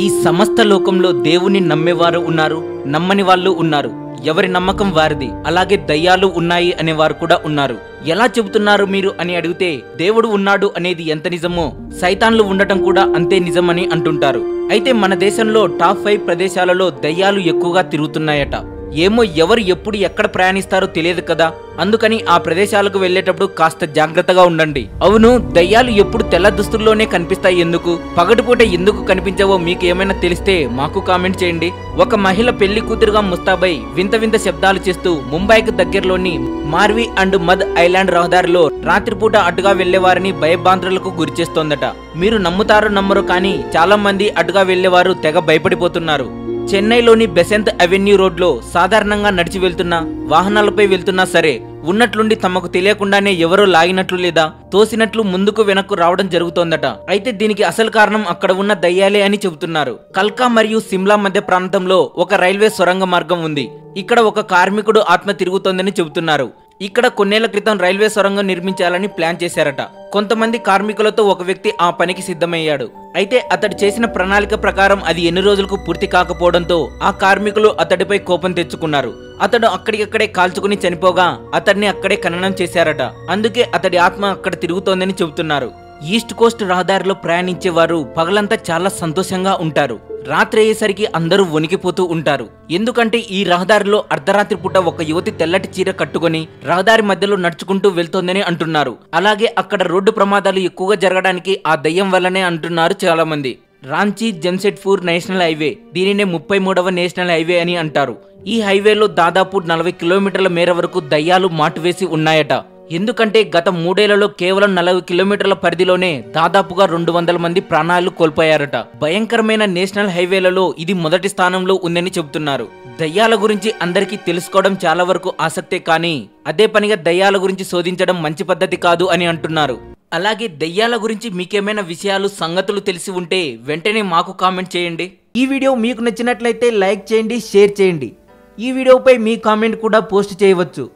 ఈ సమస్త లోకంలో దేవుని నమ్మేవారు ఉన్నారు నమ్మని వాళ్ళు ఉన్నారు. ఎవరి నమ్మకం వారిది అలాగే దయ్యాలు ఉన్నాయి అనేవారు కూడా ఉన్నారు. ఎలా చెబుతున్నారు మీరు అని అడిగితే దేవుడు ఉన్నాడు అనేది ఎంత నిజమో సైతాన్లు ఉండటం కూడా అంతే నిజమని అంటుంటారు. అయితే మన దేశంలో టాప్ ఫైవ్ ప్రదేశాలలో దయ్యాలు ఎక్కువగా తిరుగుతున్నాయట. ఏమో ఎవరు ఎప్పుడు ఎక్కడ ప్రయాణిస్తారో తెలియదు కదా. అందుకని ఆ ప్రదేశాలకు వెళ్ళేటప్పుడు కాస్త జాగ్రత్తగా ఉండండి. అవును దయ్యాలు ఎప్పుడు తెల్ల దుస్తుల్లోనే కనిపిస్తాయి ఎందుకు? పగటిపూట ఎందుకు కనిపించవో మీకు ఏమైనా తెలిస్తే మాకు కామెంట్ చేయండి. ఒక మహిళ పెళ్ళి కూతురుగా ముస్తాబై వింత వింత శబ్దాలు చేస్తూ ముంబైకి దగ్గరలోని మార్వి అండ్ మద్ ఐలాండ్ రహదారిలో రాత్రిపూట అటుగా వెళ్ళేవారిని భయభ్రాంతులకు గురిచేస్తోందట మీరు నమ్ముతారో నమ్మరు కానీ చాలా మంది అటుగా వెళ్ళేవారు తెగ భయపడిపోతున్నారు. చెన్నైలోని బెసెంత్ అవెన్యూ రోడ్లో సాధారణంగా నడిచి వెళ్తున్నా వాహనాలపై వెళ్తున్నా సరే ఉన్నట్లుండి తమకు తెలియకుండానే ఎవరో లాగినట్లు లేదా తోసినట్లు ముందుకు వెనక్కు రావడం జరుగుతోందట. అయితే దీనికి అసలు కారణం అక్కడ ఉన్న దయ్యాలే అని చెబుతున్నారు. కల్కా మరియు సిమ్లా మధ్య ప్రాంతంలో ఒక రైల్వే సొరంగ మార్గం ఉంది. ఇక్కడ ఒక కార్మికుడు ఆత్మ తిరుగుతోందని చెబుతున్నారు. ఇక్కడ కొన్నేళ్ళ క్రితం రైల్వే సొరంగం నిర్మించాలని ప్లాన్ చేశారట. కొంతమంది కార్మికులతో ఒక వ్యక్తి ఆ పనికి సిద్ధమయ్యాడు. అయితే అతడు చేసిన ప్రణాళిక ప్రకారం అది ఎన్ని రోజులకు పూర్తి కాకపోవడంతో ఆ కార్మికులు అతడిపై కోపం తెచ్చుకున్నారు. అతడు అక్కడికక్కడే కాల్చుకుని చనిపోగా అతడిని అక్కడే ఖననం చేశారట. అందుకే అతడి ఆత్మ అక్కడ తిరుగుతోందని చెబుతున్నారు. ఈస్ట్ కోస్ట్ రహదారిలో ప్రయాణించేవారు పగలంతా చాలా సంతోషంగా ఉంటారు. రాత్రి అయ్యేసరికి అందరూ వణికిపోతూ ఉంటారు. ఎందుకంటే ఈ రహదారిలో అర్ధరాత్రి పూట ఒక యువతి తెల్లటి చీర కట్టుకొని రహదారి మధ్యలో నడుచుకుంటూ వెళ్తోందని అంటున్నారు. అలాగే అక్కడ రోడ్డు ప్రమాదాలు ఎక్కువగా జరగడానికి ఆ దయ్యం వల్లనే అంటున్నారు చాలా మంది రాంచీ జంషెడ్పూర్ నేషనల్ హైవే దీనినే ముప్పై మూడవ నేషనల్ హైవే అని అంటారు. ఈ హైవేలో దాదాపు నలభై కిలోమీటర్ల మేర వరకు దయ్యాలు మాటువేసి ఉన్నాయట. ఎందుకంటే గత మూడేళ్ళలో కేవలం నలభై కిలోమీటర్ల పరిధిలోనే దాదాపుగా రెండు వందల మంది ప్రాణాలు కోల్పోయారట. భయంకరమైన నేషనల్ హైవేలలో ఇది మొదటి స్థానంలో ఉందని చెబుతున్నారు. దయ్యాల గురించి అందరికీ తెలుసుకోవడం చాలా వరకు ఆసక్తే కానీ అదే పనిగా దయ్యాల గురించి శోధించడం మంచి పద్ధతి కాదు అని అంటున్నారు. అలాగే దయ్యాల గురించి మీకేమైనా విషయాలు సంగతులు తెలిసి ఉంటే వెంటనే మాకు కామెంట్ చేయండి. ఈ వీడియో మీకు నచ్చినట్లయితే లైక్ చేయండి షేర్ చేయండి. ఈ వీడియోపై మీ కామెంట్ కూడా పోస్ట్ చేయవచ్చు.